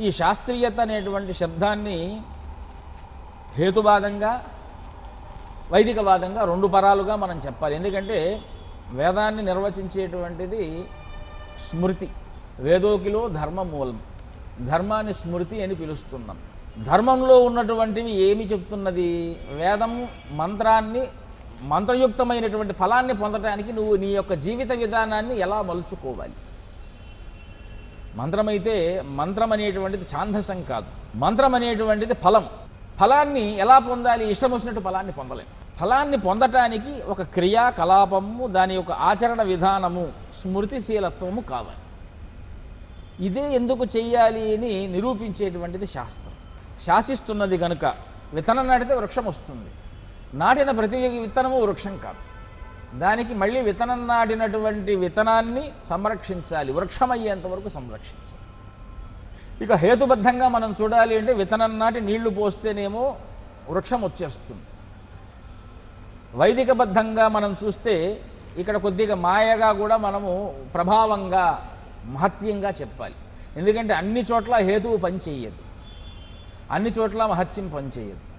ఈ శాస్త్రీయత అనేటువంటి శబ్దాన్ని హేతువాదంగా వైదికవాదంగా రెండు పరాలుగా మనం చెప్పాలి. ఎందుకంటే వేదాన్ని నిర్వచించేటువంటిది స్మృతి. వేదోకిలో ధర్మ మూలం. ధర్మాన్ని స్మృతి అని పిలుస్తున్నాం. ధర్మంలో ఉన్నటువంటివి ఏమి చెప్తున్నది? వేదం మంత్రాన్ని మంత్రయుక్తమైనటువంటి ఫలాన్ని పొందటానికి నువ్వు నీ యొక్క జీవిత విధానాన్ని ఎలా మలుచుకోవాలి? మంత్రమైతే మంత్రం అనేటువంటిది ఛాందసం కాదు. మంత్రం అనేటువంటిది ఫలం. ఫలాన్ని ఎలా పొందాలి? ఇష్టం వచ్చినట్టు ఫలాన్ని పొందలేము ఫలాన్ని పొందటానికి ఒక క్రియాకలాపము దాని యొక్క ఆచరణ విధానము స్మృతిశీలత్వము కావాలి. ఇదే ఎందుకు చెయ్యాలి అని నిరూపించేటువంటిది శాస్త్రం. శాసిస్తున్నది కనుక విత్తనం నాటితే వృక్షం వస్తుంది. నాటిన ప్రతి విత్తనము వృక్షం కాదు. దానికి మళ్ళీ విత్తనం నాటినటువంటి విత్తనాన్ని సంరక్షించాలి వృక్షమయ్యేంత వరకు సంరక్షించాలి. ఇక హేతుబద్ధంగా మనం చూడాలి అంటే విత్తనం నాటి నీళ్ళు పోస్తేనేమో వృక్షం వచ్చేస్తుంది. వైదికబద్ధంగా మనం చూస్తే ఇక్కడ కొద్దిగా మాయగా కూడా మనము ప్రభావంగా మహత్యంగా చెప్పాలి. ఎందుకంటే అన్ని చోట్ల హేతువు పనిచేయదు. అన్ని చోట్ల మహత్యం పనిచేయదు.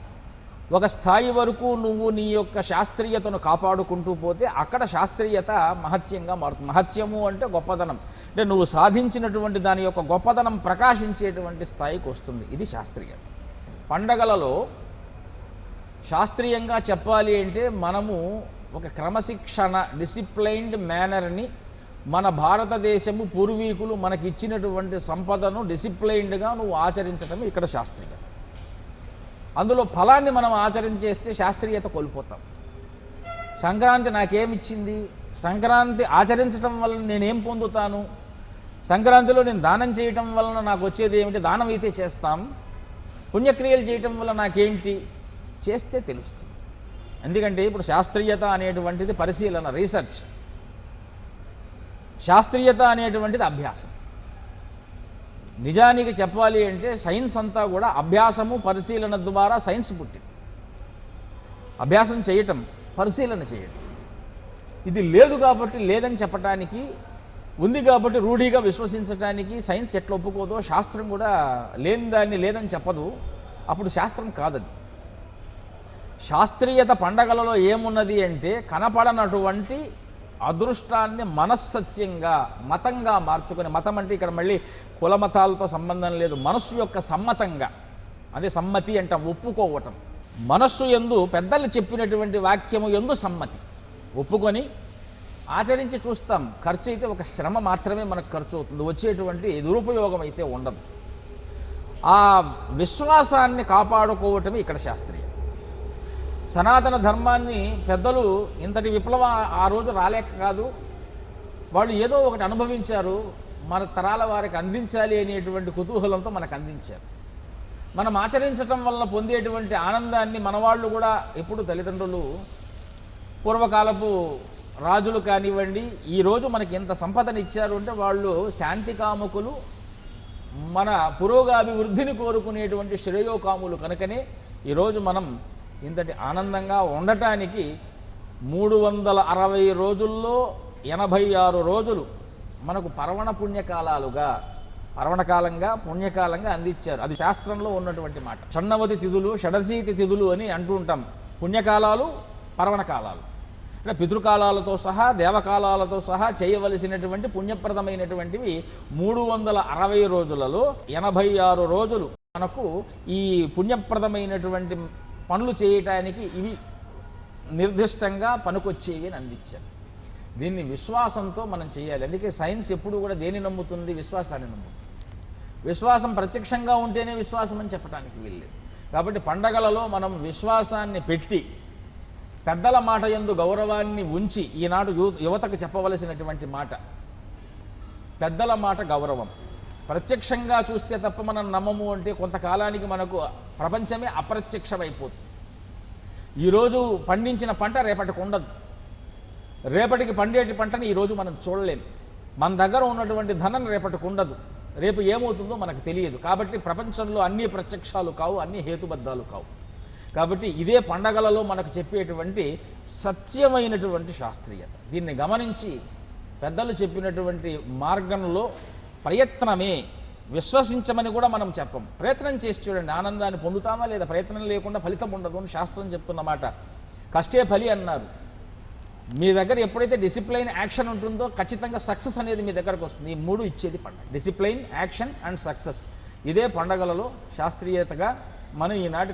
ఒక స్థాయి వరకు నువ్వు నీ యొక్క శాస్త్రీయతను కాపాడుకుంటూ పోతే అక్కడ శాస్త్రీయత మహత్యంగా మారుతుంది మహత్యము అంటే గొప్పదనం. అంటే నువ్వు సాధించినటువంటి దాని యొక్క గొప్పదనం ప్రకాశించేటువంటి స్థాయికి వస్తుంది. ఇది శాస్త్రీయత. పండగలలో శాస్త్రీయంగా చెప్పాలి అంటే మనము ఒక క్రమశిక్షణ డిసిప్లైన్డ్ మేనర్ని మన భారతదేశము పూర్వీకులు మనకి ఇచ్చినటువంటి సంపదను డిసిప్లైన్డ్గా నువ్వు ఆచరించడం ఇక్కడ శాస్త్రీయత. అందులో ఫలాన్ని మనం ఆచరించేస్తే శాస్త్రీయత కోల్పోతాం. సంక్రాంతి నాకేమిచ్చింది? సంక్రాంతి ఆచరించడం వలన నేనేం పొందుతాను? సంక్రాంతిలో నేను దానం చేయటం వలన నాకు వచ్చేది ఏమిటి? దానం అయితే చేస్తాం. పుణ్యక్రియలు చేయటం వల్ల నాకేమిటి? చేస్తే తెలుస్తుంది. ఎందుకంటే ఇప్పుడు శాస్త్రీయత అనేటువంటిది పరిశీలన రీసెర్చ్. శాస్త్రీయత అనేటువంటిది అభ్యాసం. నిజానికి చెప్పాలి అంటే సైన్స్ అంతా కూడా అభ్యాసము పరిశీలన ద్వారా సైన్స్ పుట్టింది. అభ్యాసం చేయటం పరిశీలన చేయటం. ఇది లేదు కాబట్టి లేదని చెప్పటానికి ఉంది కాబట్టి రూఢిగా విశ్వసించటానికి సైన్స్ ఎట్లా ఒప్పుకోదో శాస్త్రం కూడా లేని దాన్ని లేదని చెప్పదు. అప్పుడు శాస్త్రం కాదది. శాస్త్రీయత పండగలలో ఏమున్నది అంటే కనపడనటువంటి అదృష్టాన్ని మనస్సత్యంగా మతంగా మార్చుకొని మతం అంటే ఇక్కడ మళ్ళీ కుల మతాలతో సంబంధం లేదు మనస్సు యొక్క సమ్మతంగా. అదే సమ్మతి అంటాం ఒప్పుకోవటం. మనస్సు ఎందు పెద్దలు చెప్పినటువంటి వాక్యము ఎందు సమ్మతి. ఒప్పుకొని ఆచరించి చూస్తాం ఖర్చు అయితే ఒక శ్రమ మాత్రమే మనకు ఖర్చు అవుతుంది వచ్చేటువంటి దురుపయోగం అయితే ఉండదు. ఆ విశ్వాసాన్ని కాపాడుకోవటమే ఇక్కడ శాస్త్రీయం. సనాతన ధర్మాన్ని పెద్దలు ఇంతటి విప్లవం ఆ రోజు రాలేక కాదు. వాళ్ళు ఏదో ఒకటి అనుభవించారు. మన తరాల వారికి అందించాలి అనేటువంటి కుతూహలంతో మనకు అందించారు. మనం ఆచరించటం వల్ల పొందేటువంటి ఆనందాన్ని మనవాళ్ళు కూడా ఎప్పుడు తల్లిదండ్రులు పూర్వకాలపు రాజులు కానివ్వండి ఈరోజు మనకి ఎంత సంపదనిచ్చారు అంటే వాళ్ళు శాంతి కాముకులు మన పురోగాభివృద్ధిని కోరుకునేటువంటి శ్రేయోకాములు కనుకనే ఈరోజు మనం ఇంతటి ఆనందంగా ఉండటానికి మూడు వందల అరవై రోజుల్లో ఎనభై ఆరు రోజులు మనకు పర్వణ పుణ్యకాలాలుగా పర్వణకాలంగా పుణ్యకాలంగా అందించారు. అది శాస్త్రంలో ఉన్నటువంటి మాట. షణ్ణవతి తిథులు షడశీతి తిథులు అని అంటూ ఉంటాం. పుణ్యకాలాలు పర్వణకాలాలు. అంటే పితృకాలాలతో సహా దేవకాలాలతో సహా చేయవలసినటువంటి పుణ్యప్రదమైనటువంటివి మూడు వందల అరవై రోజులలో ఎనభై ఆరు రోజులు. మనకు ఈ పుణ్యప్రదమైనటువంటి పనులు చేయటానికి ఇవి నిర్దిష్టంగా పనికొచ్చేవి అని అందించారు. దీన్ని విశ్వాసంతో మనం చేయాలి. అందుకే సైన్స్ ఎప్పుడు కూడా దేని నమ్ముతుంది? విశ్వాసాన్ని నమ్ముతుంది. విశ్వాసం ప్రత్యక్షంగా ఉంటేనే విశ్వాసం అని చెప్పడానికి వీల్లేదు. కాబట్టి పండగలలో మనం విశ్వాసాన్ని పెట్టి పెద్దల మాట ఎందు గౌరవాన్ని ఉంచి ఈనాడు యువతకు చెప్పవలసినటువంటి మాట పెద్దల మాట గౌరవం. ప్రత్యక్షంగా చూస్తే తప్ప మనం నమ్మము అంటే కొంతకాలానికి మనకు ప్రపంచమే అప్రత్యక్షమైపోతుంది. ఈరోజు పండించిన పంట రేపటికి ఉండదు. రేపటికి పండేటి పంటని ఈరోజు మనం చూడలేము మన దగ్గర ఉన్నటువంటి ధనం రేపటికి ఉండదు. రేపు ఏమవుతుందో మనకు తెలియదు. కాబట్టి ప్రపంచంలో అన్ని ప్రత్యక్షాలు కావు అన్ని హేతుబద్ధాలు కావు. కాబట్టి ఇదే పండగలలో మనకు చెప్పేటువంటి సత్యమైనటువంటి శాస్త్రీయత. దీన్ని గమనించి పెద్దలు చెప్పినటువంటి మార్గంలో ప్రయత్నమే. విశ్వసించమని కూడా మనం చెప్పం. ప్రయత్నం చేసి చూడండి ఆనందాన్ని పొందుతామా లేదా? ప్రయత్నం లేకుండా ఫలితం ఉండదు అని శాస్త్రం చెప్తున్నమాట కష్టే ఫలి అన్నారు. మీ దగ్గర ఎప్పుడైతే డిసిప్లైన్ యాక్షన్ ఉంటుందో ఖచ్చితంగా సక్సెస్ అనేది మీ దగ్గరకు వస్తుంది. ఈ మూడు ఇచ్చేది పండుగ. Discipline action and success. ఇదే పండగలలో శాస్త్రీయతగా మనం ఈనాటి